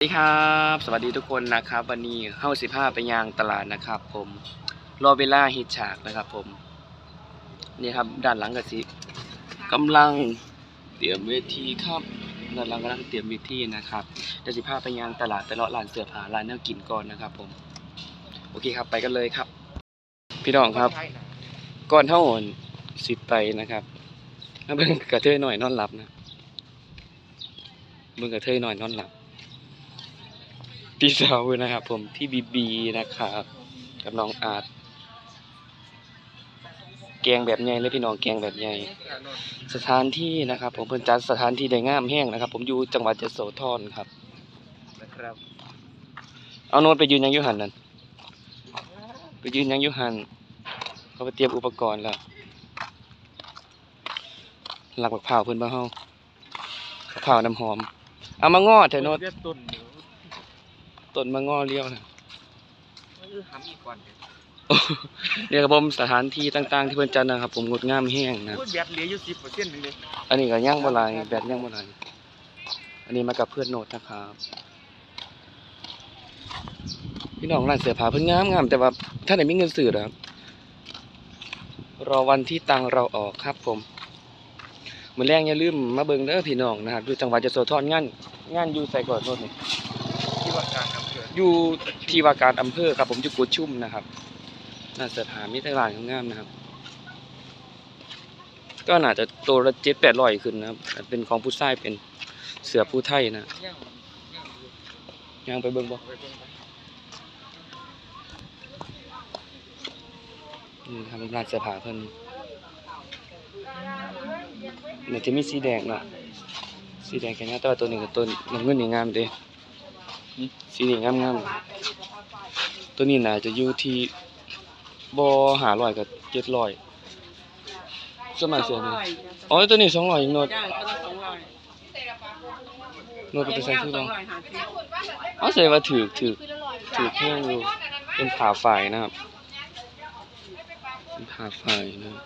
สวัสดีครับ สวัสดีทุกคนนะครับ วันนี้เฮาสิพาไปยางตลาดนะครับ ผมรอเวลาฮิตฉากนะครับ ผม นี่ครับ ด้านหลังกสิกำลังเตรียมเวทีครับด้านหลังกำลังเตรียมเวทีนะครับเดี๋ยวสิพาไปยางตลาดไปเลาะร้านเสื้อผ้าร้านแนวกินก่อนนะครับ ผม โอเคครับ ไปกันเลยครับ พี่น้องครับ ก่อนเท่าอ่อนสิไปนะครับเบิ่งกระเทยหน่อยนอนหลับนะเบิ่งกระเทยหน่อยนอนหลับ พี่สาวนะครับ ผมพี่บีบีนะครับกับน้องอาร์ตแกงแบบใหญ่เลยพี่น้องแกงแบบใหญ่สถานที่นะครับ ผมเพิ่นจัดสถานที่ได้งามแห้งนะครับ ผมอยู่จังหวัดยโสธรครับนะครับ เอาโน้ตไปยืนยังอยุหันนั่นไปยืนยังอยุหันเขาไปเตรียมอุปกรณ์แล้วหลักบักเผาวเพิ่นบ่เฮาบักเผาวน้ำหอม เอามาง้อเถอะโน้ตเลือด ตุ่นอยู่ต้นมาง้อเลี้ยวนะมันคือหำอีกก่อนเดี๋ยวเนี่ยครับผมสถานที่ต่างๆ ที่เพิ่นจัดนะครับ ผมงดงามแห้งนะพูดแบบเหลืออยู่สิบเปอร์เซ็นต์เลยอันนี้ก็ย่างบ่หลายแบตย่างบ่หลายอันนี้มากับเพื่อนโนดนะครับ พี่น้องร้านเสื้อผ้าเพิ่นงามงามแต่ว่าถ้าไหนมีเงินซื้อนะครับรอวันที่ตังเราออกครับ ผมมื้อแรงอย่าลืมมาเบิ่งเด้อพี่น้องนะครับอยู่จังหวัดยโสธรงาน งานอยู่ไสก่อนโนดนี่ที่ ว่าการอำเภออยู่ที่ว่าการอำเภอครับ ผมอยู่กุดชุ่มนะครับร้านเสื้อผ้ามีแต่ร้านงามนะครับ ก็น่าจะตัวละเจ็ดแปดร้อยขึ้นนะครับ เป็นของผู้ชายเป็นเสือผู้ไทยนะย่างไปเบิ่งบ่ไปเบิ่งไปนี่ทำร้านเสื้อผ้าเพิ่นเนี่ยจะมีสีแดงเนาะสีแดงแค่นี้แต่ว่าตัวหนี้กับตัวน้ำเงินนี่งามด้ สีนี้งามงามๆตัวนี้น่าจะอยู่ที่บ่หาร้อยกับเจ็ดร้อยส่วนมากเสียนี่อ๋อตัวนี้สองร้อยอีกโนดจ้าก็ต้องสองร้อยโนดไปใส่คือสบ่องร้อยห้าสิบอ๋อแสดงว่าถือถือถือแห้งอยู่เป็นผ่าฝ่ายนะครับเป็นผ่าฝ่ายนะครับ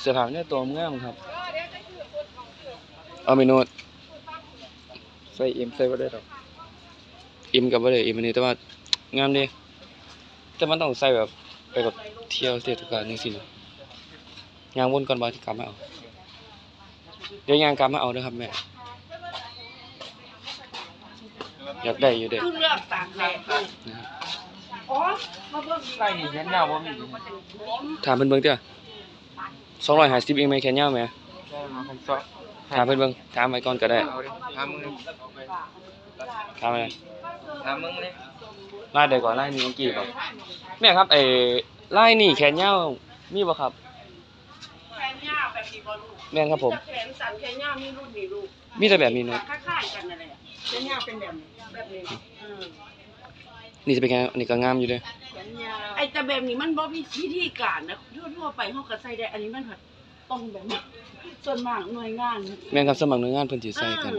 เสื้อผ้าเนี่ยตัวงามครับเอาเมนูใส่เอ็มใส่บ่ได้หรอก อิมกับบ่ได้อิมอันนี้แต่ว่างามเดีแต่มันต้องใส่แบบไปแบบเที่ยวเทศกาลจังซี่นะยางวนก่อนบ่ที่กลับมาเอาเดี๋ยวยางกลับมาเอาเด้อครับแม่อยากได้อยู่เด้เพิ่งเลือกตากแดดนะครับอ๋อมาเบิ่งใส่นี่ยันยาวบ่มีถามเพิ่นเบิ่งเด้อ250เองไหมแค่ยาวไหมใช่มาคันซอกถามเพิ่นเบิ่งถามไว้ก่อนก็ได้ เอาดิถามมึงถามอะไรถามมึงเลยไล่ใดก่อนไล่นี้เมื่อกี้บ่แม่ครับเอ้ไล่นี่แขนยาวมีบ่ครับแขนยาวแบบนี้บ่ลูกแม่นครับผมแขนสั้นแขนยาวมีรุ่นนี้ลูกมีแต่แบบนี้เนาะคล้ายๆกันนั่นแหละแขนยาวเป็นแบบนี้แบบนี้อืมนี่จะเป็นไงอันนี้ก็งามอยู่เด้อแขนยาวไอ้แต่แบบนี้มันบ่มีวิธีการนะทั่วๆไปเฮาก็ใส่ได้อันนี้มันผัดต้องแบบนี้ส่วนมากหน่วยงาน แม่นครับสมัครหน่วยงานเพิ่นสิใส่กัน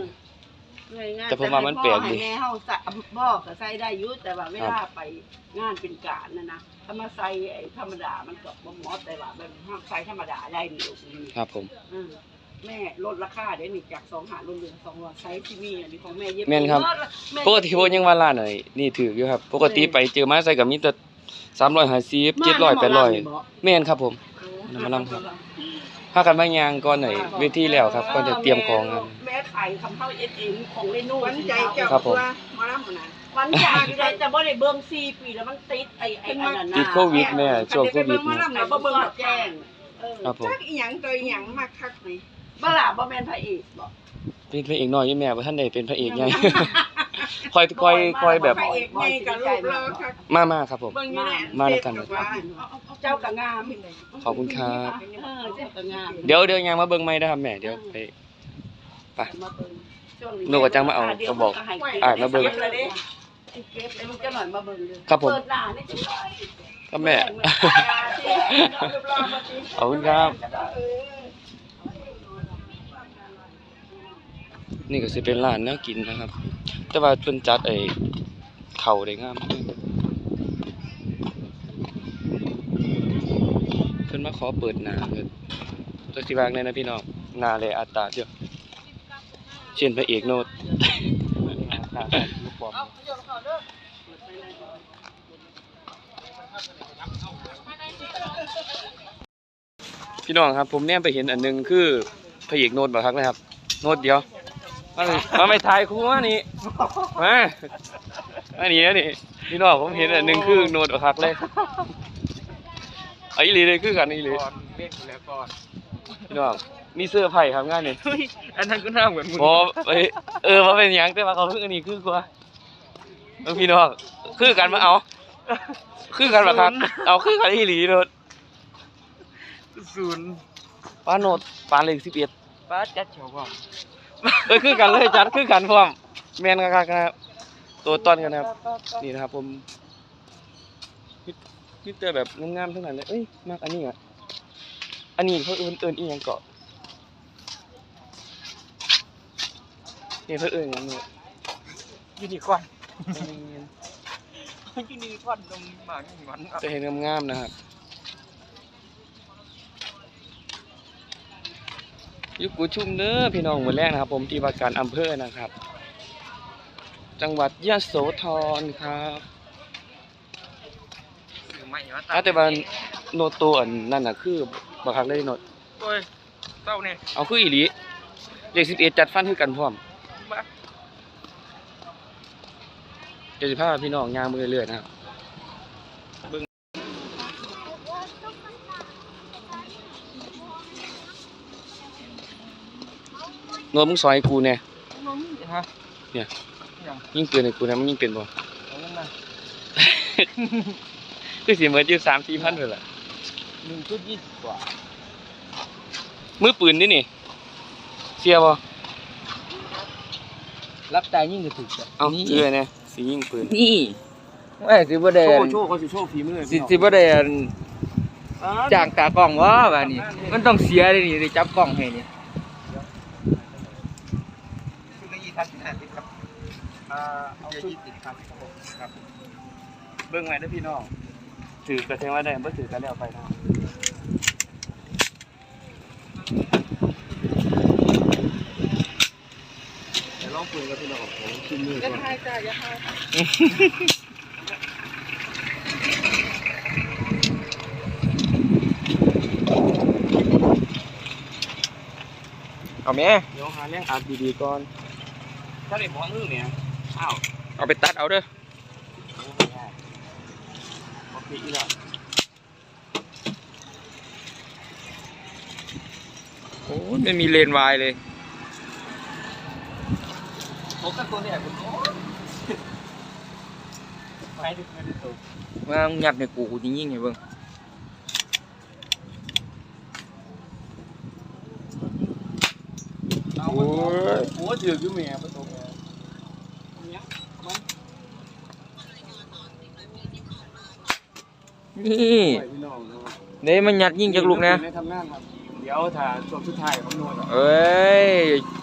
หน่วยงานแต่ผมว่ามันแปลกดี ให้แม่เฮาใส่บ่ก็ใส่ได้อยู่แต่ว่าเวลาไปงานเป็นการน่ะนะถ้ามาใส่ไอ้ธรรมดามันก็บ่เหมาะแต่ว่าแบบเฮาใส่ธรรมดาได้นี่ลูกนี่ครับผม อืมแม่ลดราคาได้นี่จากสองหาลดเหลือสองร้อยไซส์ที่มีอันนี้ของแม่เย็บแม่นครับ แม่ปกติผมยังว่าร้านไหนนี่ถืออยู่ครับ ปกติไปเจอมาใส่ก็มีแต่350 700 800แม่นครับผม น้ำมันลำครับ พากันมายางก่อนหน่อยเวทีแล้วครับก่อนจะเตรียมของครับ แม่ขายคำเข้าเอสเอ็มของเล่นนู่นวันใจเจ้าครับผม ตัวหมาลำหนะวันใจอยู่ได้แต่บ่ได้เบิ่ง4ปีแล้วมันติดไอ้ไอ้อันนั้นน่ะติดโควิดแม่ช่วงโควิดหมานะลำแล้นะวบ่บ่เบิ่เบิ่งงแจ้งเออครับผม จักอีหยังตัวอีหยังมาคักนี่บ่ล่ะบ่แม่นพระเอกบ่เป็นพระเอกน้อยอยู่แม่บ่ทันได้เป็นพระเอกใหญ่ค่อยค่อยค่อยแบบพระเอกใหญ่กับลูกรอคักมามาครับผม เบิ่งอยู่แหละมาด้วยกันเด็ว่าเจ้าก็งามขอบคุณครับ เออเจ้าก็งาม เดี๋ยวเดี๋ยวยางมาเบิ่งใหม่นะครับแม่เดี๋ยวไป หนูก็จังมาเอาดี๋ยวก็บอกให้อะมาเบิ่งก็บเลยดิเก็บเลยมึงจะหน่อยมาเบิ่งเลยครับผม เปิดหน้านี่จังเลยครับแม่ ขอบคุณครับ นี่ก็สิเป็นร้านแนวกินนะครับ แต่ว่าเพิ่นจัดไอ้เข่าวได้งามเพิ่นมาขอเปิดหน้าเพิ่นจักสิว่าไงนะพี่น้องหน้าเลยอัตราเดียว เช่นพระเอกโนดหน้าลูกบอมพี่น้องครับ ผมเนี่ยไปเห็นอันหนึงคือพระเอกโนดบ่ครับนะครับ โนดเดียวมาเลยมาไม่ทายครูมานี่มาอันนี้นะนี่พี่น้องผมเห็นอันหนึงคือโนดบ่ครับเลยเอาอีหลีเลยคือกันอีหลีก่อนเล่นอยู่แล้วก่อนพี่น้อง มีเสื้อไผ่ครับงานนี่เฮ้ยอันนั้นก็น่าเหมือนมึงบอเอ้ยเออมาเป็นหยังแต่ว่าเขาคืออันนี้คือกว่าเออพี่น้องคือกันมาเอา คือกันมาครับ เอาคือกันอีหลีโนดศูนย์ปาโนดปาเลขสิบเอ็ดป้าจัดเฉาว่าเอ้ยคือกันเลยจัดคือกันพร้อมแมนครับครับตัวต้นกันนะครับ นี่นะครับผมมิมิเตอร์แบบงามๆทั้งนั้นเลยเอ้ยมากอันนี้อะอันนี้เขาเอิ้นเอิ้นอีหยังเกาะ นี่เขาเอิ้นหยังเนี่ยยูนิคอร์นยูนิคอร์นตรงหมากงอนอะจะเห็นงามๆนะครับอยุกูชุมเด้อพี่น้องหมือแรกนะครับ ผมที่ว่าการอำเภอนะครับ จังหวัดยะโสธรครับคือไม่ว่าอะแต่ว่าโนโตอันนั่นน่ะคือบักคักเลยโนดโอ้ยเศร้าเนี่ยเอาคืออีหลีเลข11จัดฟันคือกันพร้อม บ้า เดี๋ยวสิพาพี่น้องย่างมือเรื่อยๆนะครับเบิ่งโนดมึงซอยกูแน่ฮะยิงปืนให้กูนะมึงยิงเป็นบ่เอาเงินมาคือสิเหมือนอยู่สามสี่พันเลยล่ะหนึ่งชุดยี่สิบกว่า มือปืนนี่นี่ เสียบ่รับตายยิ่งกระถึกจ้ะเอาเชื่อเนี่ย สิยิงปืนนี่ไม่สิบ่ได้โชว์โชว์เขาสิโชว์ฝีมือสิสิบ่ได้อันจ้างตากล้องวะบ้านี้ มันต้องเสียเลยนี่ได้จับกล้องให้นี่เอาชุดติดครับครับ เบิ่งไว้เด้อพี่น้องถือกระเทงว่าได้บ่ถือกันแล้วไปนะ เดี๋ยวลองปืนกับพี่น้องผมชิมมืออย่าก่อนทายจ้ะอย่าทายเอาแม่เดี๋ยวหาเรื่องอัดดีๆก่อนถ้าได้บ่มือเนี่ยอ้าวเอาไปตัดเอาเด้อโอเคอีแล้วโอ้ยไม่มีเลนวายเลย ผมกับตัวเนี่ยคุณโอ้ยไปดิไปดิตัวว่ามึงยัดในกูกูจริงๆไงเบิ่งเอาโอ้ยโอ้ยถือกอยู่แม่ประตูแม่เนี่ยนี่ปล่อยพี่น้องเนาะเด้มันยัดยิ่งจากลูกนะในทำงานครับเดี๋ยวถ้าช่วงสุดท้ายผมนวดอะเอ้ย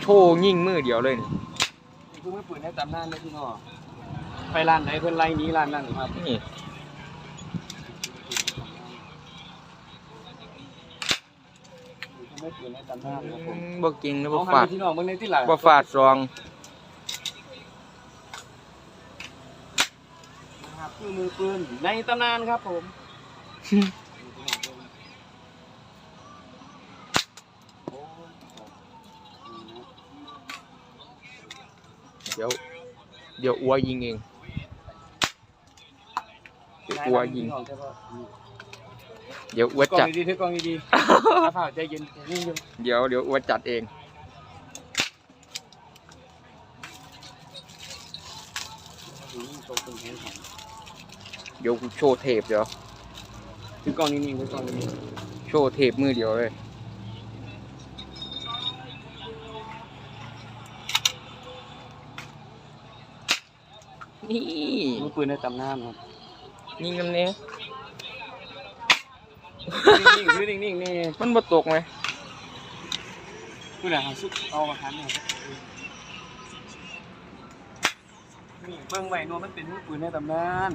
โชว์ยิ่งมือเดียวเลยนี่ นี่คือไม่ปืนให้ตามหน้าเลยพี่น้องไปร้านไหนเพิ่นไล่หนี้ร้านนั้นครับนี่ไม่ปืนให้ตามหน้าครับผมบ่เก่งนะบ่เอาฟาให้ดพี่น้องเบิ่งในที่หลังบ่ฟาดซอง นะครับคือมือปืนในตำนานครับผมเดี๋ยวเดี๋ยวอัวยิงเองเดี๋ยวอัวยิง เดี๋ยวอัวกล้องจัดดีๆถือกล้องดีๆถ้าผ่าใจเย็นนิ่งอยู่เดี๋ยวเดี๋ยวอัวจัดเอง โชว์ปืนให้ผมเดี๋ยวกูโชว์เทปเดี๋ยว ถือกล้องนิ่งๆถือกล้องนิ่งโชว์เทปมือเดียวเลย นี่ๆมือปืนในตำนานครับยิงกันเนี้ยนิ่งๆถือนิ่งๆนี่มันบ่ตกไหมคือไหนหาซุกเอามาหันเนี่ยนี่เบิ่งไว้นัวมันเป็นมือปืนในตำนาน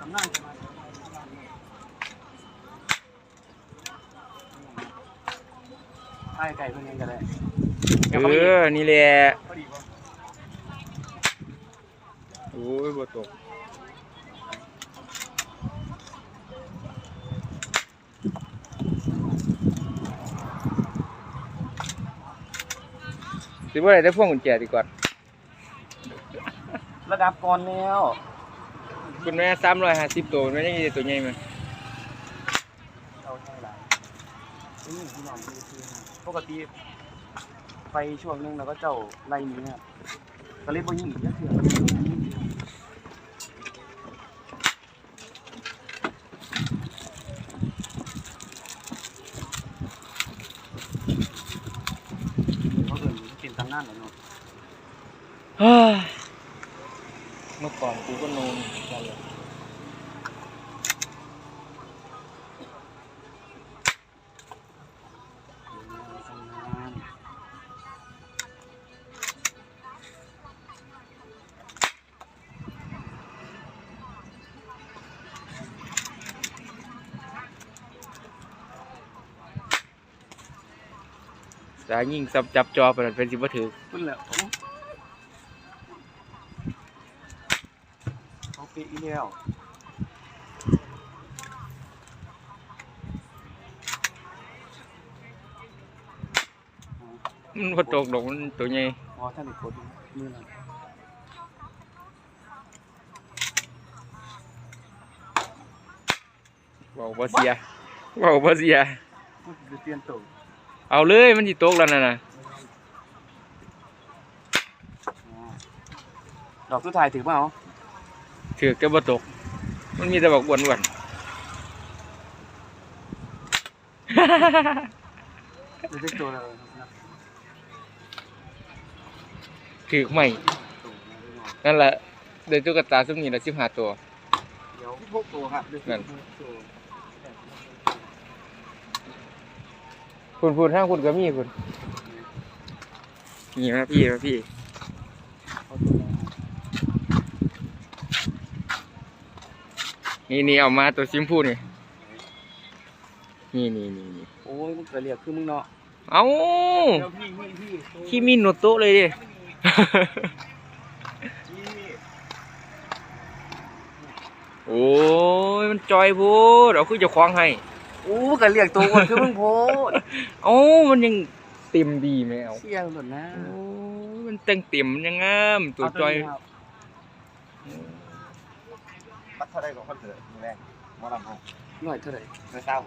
ตำนานจะมาใช่ไก่เพิ่นยังก็ได้เออนี่แหละพอดีป่ะ โอ้ยบ่ตกสิบ่ได้ได้พวงกุญแจดีกว่าระดับก่อนแล้วคุณแม่สามร้อยห้าสิบตัวแม่ยังมีตัวใหญ่ไหมเอาเท่าไหร่นี่พี่น้องดูคือปกติไปช่วงหนึงแล้วก็เจ้าไล่หนี้ครับ ก็เลยบ่ยิงอีกเยอะเทื่อเขาเอิ้นเป็นตำนานแล้วเนาะเมื่อก่อนกูก็โนนนั่นแหละสายยิงจับจับจอไปนั่นเป็นสิบ่ถือพุ่นแหละเขาปิดอีแล้วมันบ่ตกดอกมันตัวใหญ่อ๋อท่านอีกคนมือนั้นเว้าบ่เสียเว้าบ่เสียพูดจะเปลี่ยนตัว เอาเลยมันสิตกแล้วนั่นน่ะอ๋อดอกสุดท้ายถือเปล่าถือก็บ่ตก มันมีแต่บอกอ้วนจะได้ตัวแล้วนะๆถือไม่ตัวนะพี่น้องนั่นแหละเดี๋ยวตุ๊กตาซุมนี้ละ15ตัวเดี๋ยวพวกตัวครับเดี๋ยวนั่นพวกตัว คุณพูดทางคุณก็มีคุณนี่มาพี่มาพี่เอาตัวนะนี่นี่เอามาตัวซิมพูนี่นี่นี่นี่นี่โอ้ยมึงกระเรียกคือมึงเนาะเอาเดี๋ยวพี่พี่พี่ที่มีโนโตะเลยดิพี่โอ้ยมันจอยพูดเอาคือจะคว้างให้โอ้กระเรียกตัวคนคือมึงโพดเอ้ามันยังเต็มดีไหมเอาเชี่ยงหมดนะโอ้ยมันแต่งเต็มมันยังงามตัวจอยบัตรเท่าไรของคอนเสิร์ตมือแรกหมอลำห้องหน่อยเท่าไหร่ไม่เศร้า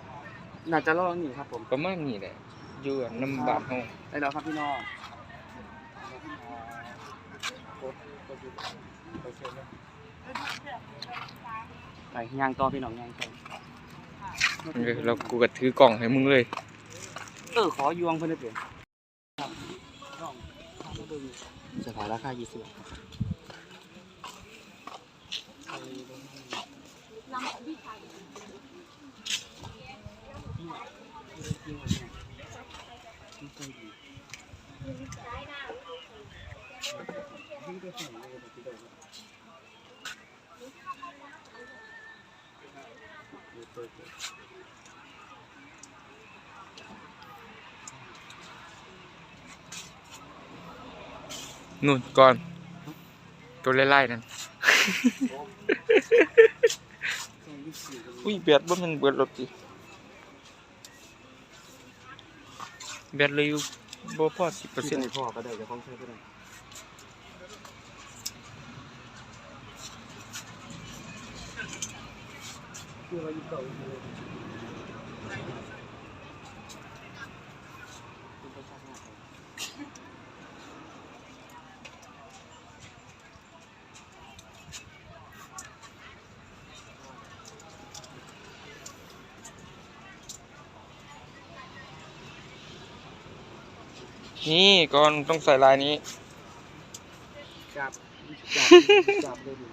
น่าจะรอนี่ครับผมประมาณนี้แหละอยู่อันน้ำบาดเฮาได้แล้วครับพี่น้องไปย่างต่อพี่น้องย่างต่อ เออแล้วกูก็ถือกล่องให้มึงเลย เออขอยวงเพื่อนเปลี่ยนสถานราคายี่สิบ นู่นก่อน ตัวไล่ๆนั่น อุ้ยแบตบ่แมันเบิดรถติแบตเลยอยู่บ่พอ10%เปอร์เซ็นต์พ่อก็ได้จะต้องใช้ก็ได้ คือว่ายี่เก้าอยู่เลยนี่ก่อนต้องใส่ลายนี้ จับจับจับเลย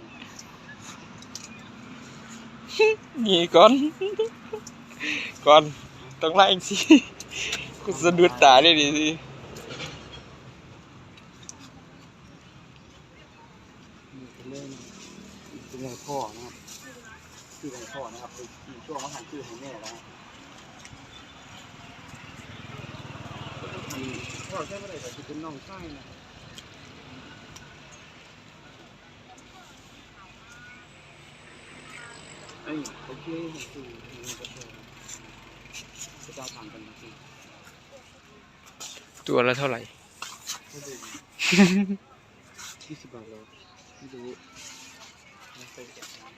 ดินี่ก่อนก่อนต้องไล่สิกูสะดุดตาเลยดิสิเป็นเรื่องเป็นไงพ่อนะครับคือไงพ่อนะครับเป็นช่วงว่าหันคือของแม่แล้วพ่อใช่ไหมแต่จะเป็นน้องไส้นะ เอ้ยโอเคคือจะต้องทำกันจริงตัวละเท่าไหร่ที่สิบบาทแล้วไม่รู้ไม่เคยเก็บมา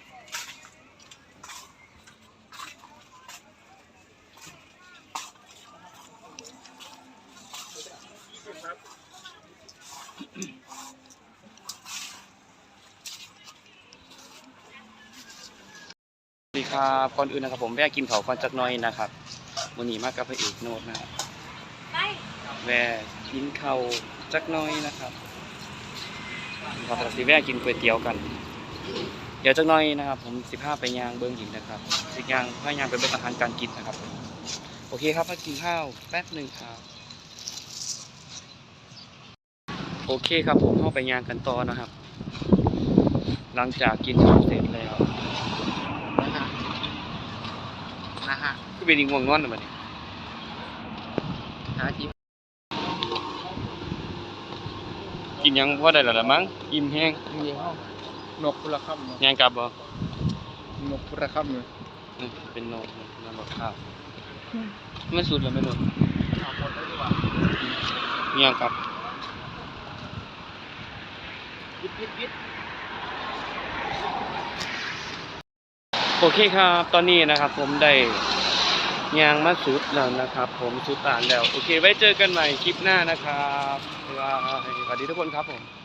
ครับก่อนอื่นนะครับ ผมแวะกินข้าวก่อนจักหน่อยนะครับวันนี้มากับพระเอกโนดนะครับแวะกินข้าวจักหน่อยนะครับขอสิแวะกินก๋วยเตี๋ยวกัน เดี๋ยวจักหน่อยนะครับ ผมสิพาไปย่างเบิ้งอีกนะครับสิย่างพาย่างไปเบิ้งอาหารการกินนะครับโอเคครับมากินข้าวแป๊บหนึ่งครับโอเคครับผมเข้าไปย่างกันต่อนะครับ หลังจากกินข้าวเสร็จแล้ว นะฮะก็เป็นอีกง่วงนอนนะบัดนี้หาที่กินหยังพอได้แล้วล่ะมั้งอิ่มแห้งมีห้องนกพุระค่ำเนาะย่างกลับบ่นกพุระค่ำเนี่ยอืมเป็นโนน้ำบักข้าวไม่สุดแล้วไม่โนเอาหมดแล้วดีกว่าย่างกลับยิบยิบยิบ โอเคครับ ตอนนี้นะครับ ผมได้ยางมาสุดแล้วนะครับ ผมสุดต่านแล้ว โอเค ไว้เจอกันใหม่คลิปหน้านะครับสวัสดีทุกคนครับผม